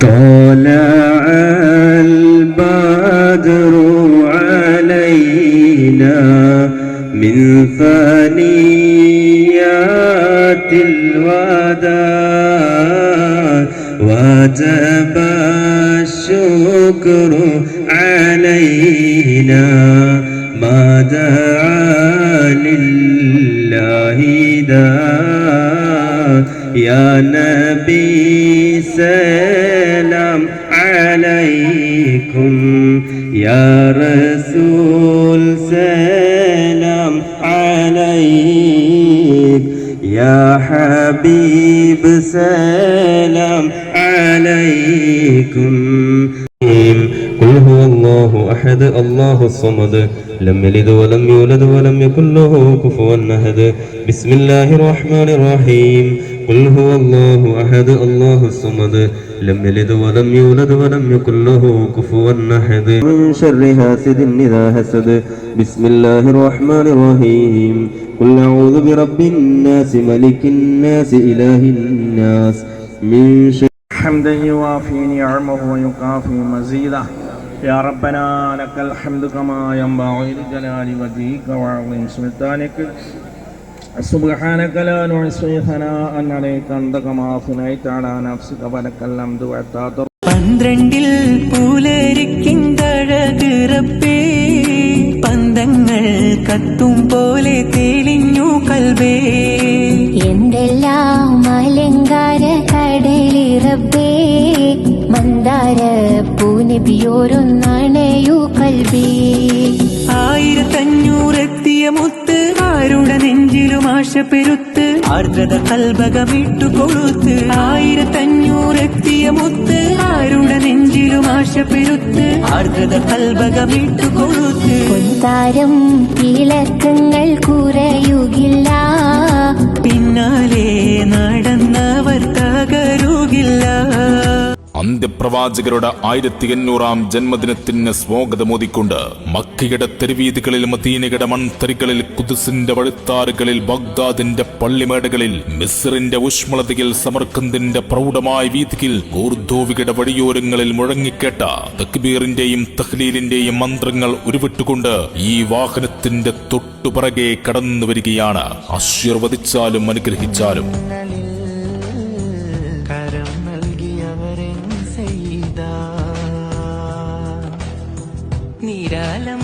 طلع البدر علينا من ثنيات الوداع وجب الشكر علينا ما دعا لله داع. يا نبي سلام يا رسول سلام عليك يا حبيب سلام عليكم. قل هو الله أحد الله الصمد لم يلد ولم يولد ولم يكن له كفوا أحد. بسم الله الرحمن الرحيم. قل هو الله أحد الله الصمد لم يلد ولم يولد ولم يكن له كفوا أحد من شر حاسد إذا حسد بسم الله الرحمن الرحيم قل أعوذ برب الناس ملك الناس إله الناس من شر حمدا يوافي نعمه ويكافي مزيده يا ربنا لك الحمد كما ينبغي لجلال وجهك وعظيم سلطانك سبحانك لا نحصي ثناء عليك انت كما اثنيت على نفسك ولك الحمد واتى പന്ത്രണ്ടിൽ പൂലരിക്കിന്തഴകിറപ്പേ പന്തങ്ങൾ കത്തും പോലെ തെളിഞ്ഞു കൽവേ എന്തെല്ലാം അലങ്കാര കടലിറപ്പേ മന്ദാര പൂനബിയോരൊന്നണയു കൽബേ ആയിരത്തഞ്ഞൂറെത്തിയ മുത്ത് ആരുടെ നെഞ്ചിലും ആശ പെരുത്ത്? ആർദ്രത കൽഭകമിട്ടു കൊളുത്ത്. ആയിരത്തഞ്ഞൂറെത്തിയ മുത്ത്. ആരുടെ നെഞ്ചിലും ആശ പെരുത്ത്? ആർദ്രത കൽബകമിട്ടു കൊളുത്ത്. താരം തിളക്കങ്ങൾ കുറയുകില്ല. അന്ത്യപ്രവാചകരുടെ ആയിരത്തി എണ്ണൂറാം ജന്മദിനത്തിന് സ്വാഗതമോദിക്കൊണ്ട് മക്കിയുടെ തെരുവീതികളിൽ മദീനയുടെ മൺതരികളിൽ കുതിസിന്റെ വഴുത്താറുകളിൽ ബഗ്ദാദിന്റെ പള്ളിമേടകളിൽ മിസ്റിന്റെ ഊഷ്മളതയിൽ സമർക്കന്തിന്റെ പ്രൗഢമായ വീതിയിൽ ഗോർദോവികയുടെ വഴിയോരങ്ങളിൽ മുഴങ്ങിക്കേട്ട തക്ബീറിന്റെയും തഹ്ലീലിന്റെയും മന്ത്രങ്ങൾ ഉരുവിട്ടുകൊണ്ട് ഈ വാഹനത്തിന്റെ തൊട്ടുപിറകെ കടന്നു വരികയാണ് ആശീർവദിച്ചാലും അനുഗ്രഹിച്ചാലും. നിരാലംബനായി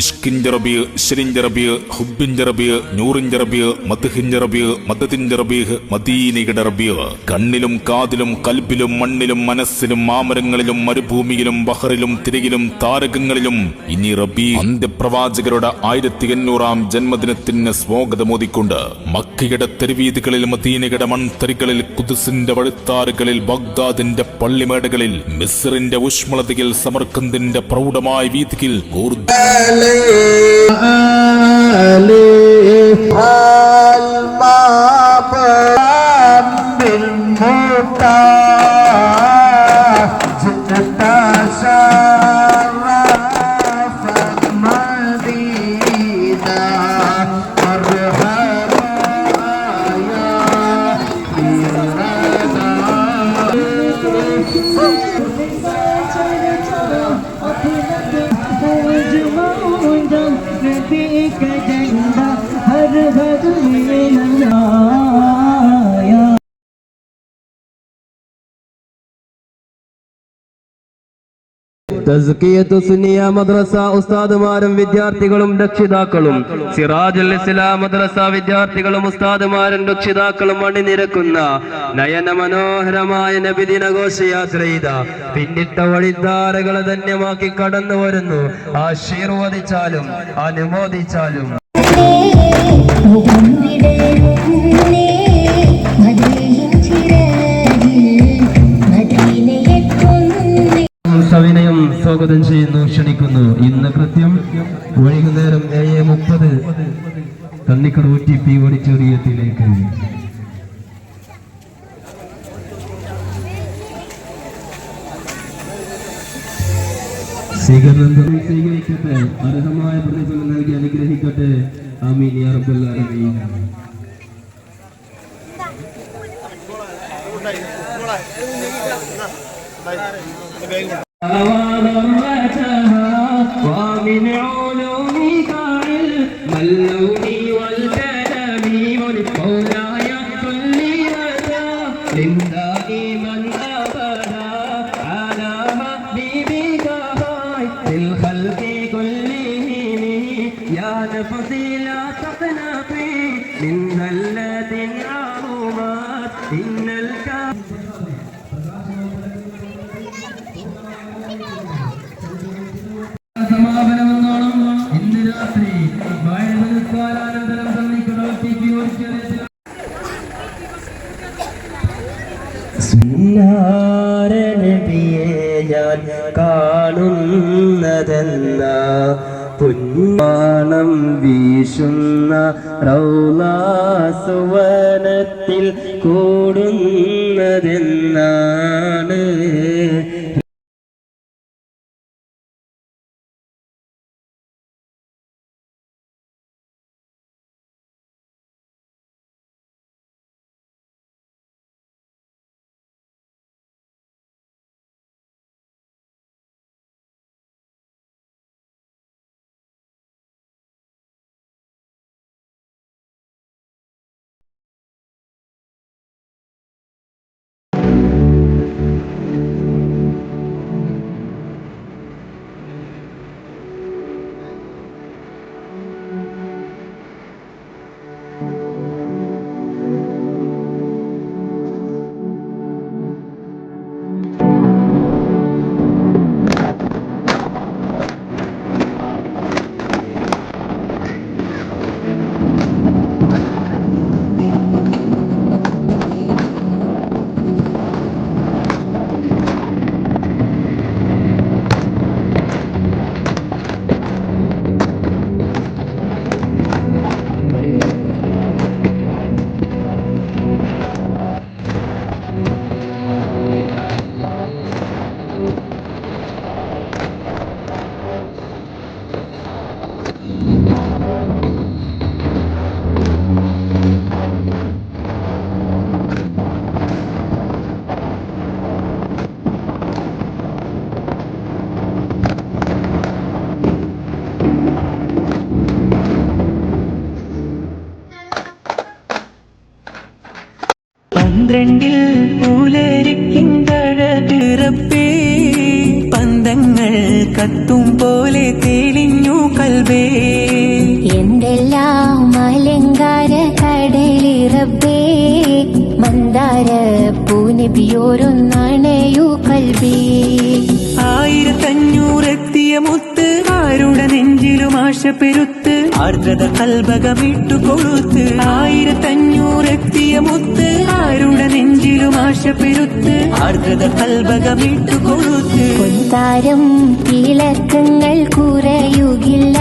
ഇഷ്കിന്റെ റബിയ് ഇശ്വരിന്റെ റബിയ് ഹുബിന്റെ റബിയ് നൂറിന്റെ റബിയ് മദ്ഹിന്റെ റബിയ് മദത്തിന്റെ റബീഹ് മദീനയുടെ റബി കണ്ണിലും കാതിലും കൽബിലും മണ്ണിലും മനസ്സിലും മാമരങ്ങളിലും മരുഭൂമിയിലും ബഹറിലും തിരികിലും താരകങ്ങളിലും ഇനി റബി അന്ത്യപ്രവാചകരുടെ ആയിരത്തി എണ്ണൂറാം ജന്മദിനത്തിന് സ്വാഗതമോദിക്കൊണ്ട് മക്കയുടെ തെരുവീതികളിൽ മദീനയുടെ മൺതരികളിൽ കുതിസിന്റെ വഴുത്താറുകളിൽ ബഗ്ദാദിന്റെ പള്ളിമേടകളിൽ മിസ്റിന്റെ ഊഷ്മളതയിൽ സമർക്കന്തിന്റെ പ്രൗഢമായ വീതിയിൽ ഊർദ്ധ المطر മദ്രസ ഉസ്താദുമാരും വിദ്യാർത്ഥികളും രക്ഷിതാക്കളും സിറാജുൽ ഇസ്ലാം മദ്രസ വിദ്യാർത്ഥികളും ഉസ്താദുമാരും രക്ഷിതാക്കളും അണിനിരക്കുന്ന നയന മനോഹരമായ നബിദിന ഘോഷയാത്രയിത പിന്നിട്ട വഴിധാരകളെ ധന്യമാക്കി കടന്നു വരുന്നു. ആശീർവദിച്ചാലും അനുമോദിച്ചാലും. സവിനയം സ്വാഗതം ചെയ്യുന്നു ക്ഷണിക്കുന്നു. ഇന്ന് കൃത്യം വൈകുന്നേരം ഏഴ് മുപ്പത്. തണ്ണിക്കട ഒ ടി പി ഓഡിറ്റോറിയത്തിലേക്ക്. സ്വീകരണം സ്വീകരിക്കട്ടെ അർഹമായ പ്രതിഫലം നൽകി അനുഗ്രഹിക്കട്ടെ. ആമീൻ. യാ റബ്ബുൽ ومن علومك علم اللون والكلام مولاي صل وسلم دائما ابدا على حبيبك خير الخلق كلهم يا نفسي لا സുന്നാരനബിയെ ഞാൻ കാണുന്നതെന്ന പുന്നാണം വീശുന്ന റൗലാസുവനത്തിൽ കൂടുന്നതെന്നാണ് കടലിറബേ മന്ദാര പൂനബിയോരൊന്നണയു കൽബേ ആയിരത്തഞ്ഞൂറെത്തിയ മുത്ത് ആരുടെ നെഞ്ചിലും ആശ പെരുത്ത് ആർദ്രത കൽബകമിട്ടു കൊഴുത്ത്. ആയിരത്തഞ്ഞൂറെത്തിയ മുത്ത് ആരുടെ നെഞ്ചിലും ആശ പെരുത്ത് ആർദ്രത കൽബകമിട്ടു കൊഴുത്ത്. പൊൻതാരം തിളക്കങ്ങൾ കുറയുകില്ല.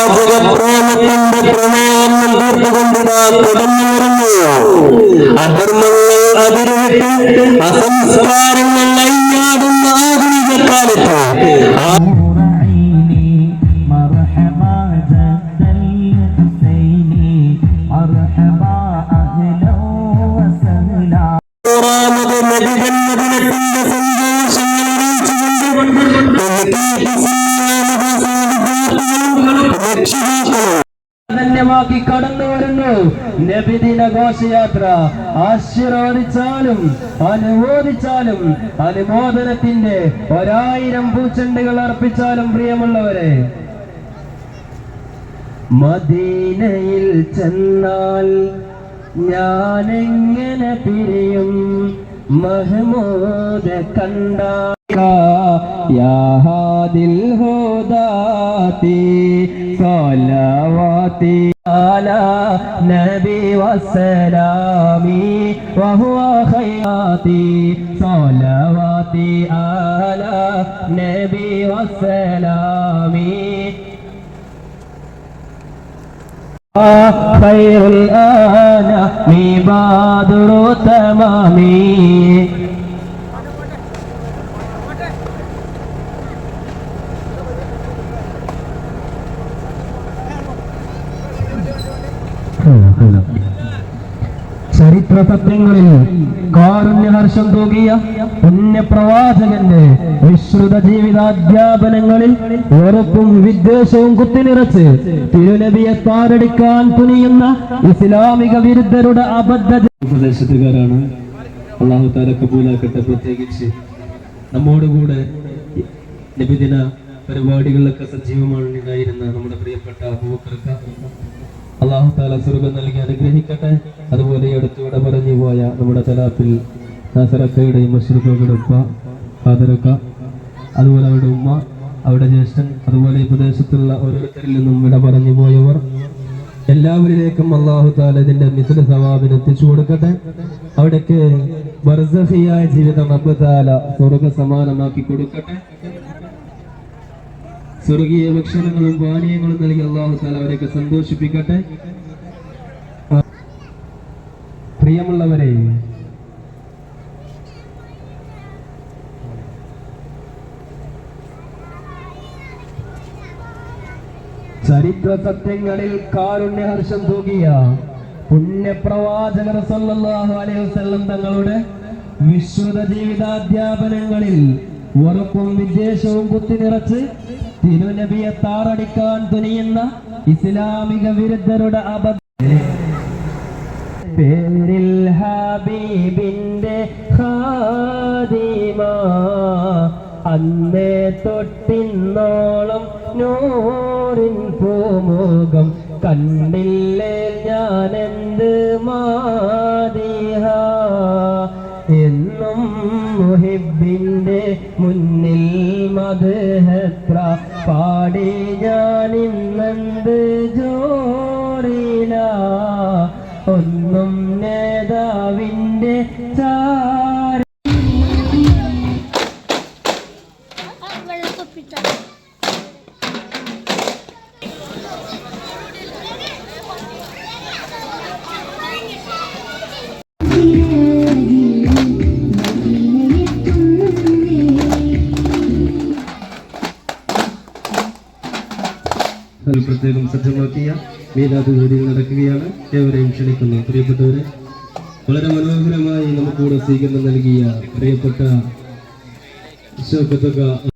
പാചകപ്രേമത്തിന്റെ പ്രണയം തീർത്തുകൊണ്ടിതാ കടന്നുറങ്ങുകയോ അധർമ്മങ്ങൾ അതിരുവിട്ട് അസംസ്കാരങ്ങൾ അയ്യാടുന്ന ആധുനിക കാലത്ത് ആ مرحبا നബിജന്മദിനത്തിന്റെ സന്തോഷങ്ങൾ അറിയിച്ചുകൊണ്ട് ധന്യമാക്കി കടന്നു വരുന്നു. നബിദിന ഘോഷയാത്ര. ആശീർവദിച്ചാലും അനുമോദിച്ചാലും അനുമോദനത്തിന്റെ ഒരായിരം പൂച്ചെണ്ടുകൾ അർപ്പിച്ചാലും പ്രിയമുള്ളവരെ മദീനയിൽ ചെന്നാൽ ഞാൻ محمود کندا يا یا ہو داتی صلواتی على نبي والسلام وهو خيراتي صلواتي على نبي والسلام خير الآن بدر تمامي സത്യങ്ങളിൽ കാരുണ്യഹർഷം തൂകിയ പുണ്യപ്രവാചകന്റെ വിശ്രുത ജീവിതാധ്യാപനങ്ങളിൽ ഉറപ്പും വിദ്വേഷവും കുത്തിനിറച്ച് തിരുനബിയെ താരടിക്കാൻ തുനിയുന്ന ഇസ്ലാമിക വിരുദ്ധരുടെ അബദ്ധ പ്രദേശത്തുകാരാണ് അള്ളാഹു താല പ്രത്യേകിച്ച് നമ്മോട് കൂടെ നബിദിന പരിപാടികളിലൊക്കെ സജീവമാണ് ഉണ്ടായിരുന്ന നമ്മുടെ പ്രിയപ്പെട്ട അബൂബക്കർക്ക അള്ളാഹു താല സ്വർഗം നൽകി അനുഗ്രഹിക്കട്ടെ. അതുപോലെ അടുത്തിവിടെ പറഞ്ഞു പോയ നമ്മുടെ തലാപ്പിൽ നാസറക്കയുടെയും മഷൂറുക്കയുടെ ഉപ്പ ഫാദറക്ക അതുപോലെ അവരുടെ ഉമ്മ അവരുടെ ജ്യേഷ്ഠൻ അതുപോലെ ഈ പ്രദേശത്തുള്ള ഓരോരുത്തരിൽ നിന്നും വിട പറഞ്ഞു പോയവർ എല്ലാവരിലേക്കും അള്ളാഹു താല ഇതിന്റെ മിഥുല സവാബിന് എത്തിച്ചു കൊടുക്കട്ടെ. അവിടേക്ക് ബർസഹിയായ ജീവിതം റബ്ബ് താല സ്വർഗ സമാനമാക്കി കൊടുക്കട്ടെ. സ്വർഗീയ ഭക്ഷണങ്ങളും പാനീയങ്ങളും നൽകി അള്ളാഹു താല അവരെയൊക്കെ സന്തോഷിപ്പിക്കട്ടെ. പ്രിയമുള്ളവരെ ചരിത്ര സത്യങ്ങളിൽ കാരുണ്യഹർഷം തൂകിയ പുണ്യപ്രവാചകർ സല്ലല്ലാഹു അലൈഹി വസല്ലം തങ്ങളുടെ വിശ്രുത ജീവിതാധ്യാപനങ്ങളിൽ ഉറപ്പും വിദ്വേഷവും കുത്തിനിറച്ച് തിരുനബിയെ താറടിക്കാൻ തുനിയുന്ന ഇസ്ലാമിക വിരുദ്ധരുടെ അബദ്ധ പേരിൽ ഹബീബിന്റെ അന്നേ തൊട്ടിന്നോളം നൂറിൻ പൂമുഖം കണ്ടില്ലേ ഞാനെന്ത് മാതിഹ? എന്നും മുഹിബിന്റെ മുന്നിൽ മധുഹത്ര പാടി ഞാൻ പ്രത്യേകം സജ്ജമാക്കിയ മീലാദ് വേദികൾ നടക്കുകയാണ്. ഏവരെയും ക്ഷണിക്കുന്നു. പ്രിയപ്പെട്ടവരെ വളരെ മനോഹരമായി നമുക്കൂടെ സ്വീകരണം നൽകിയ പ്രിയപ്പെട്ട ഷൗക്കത്തൊക്കെ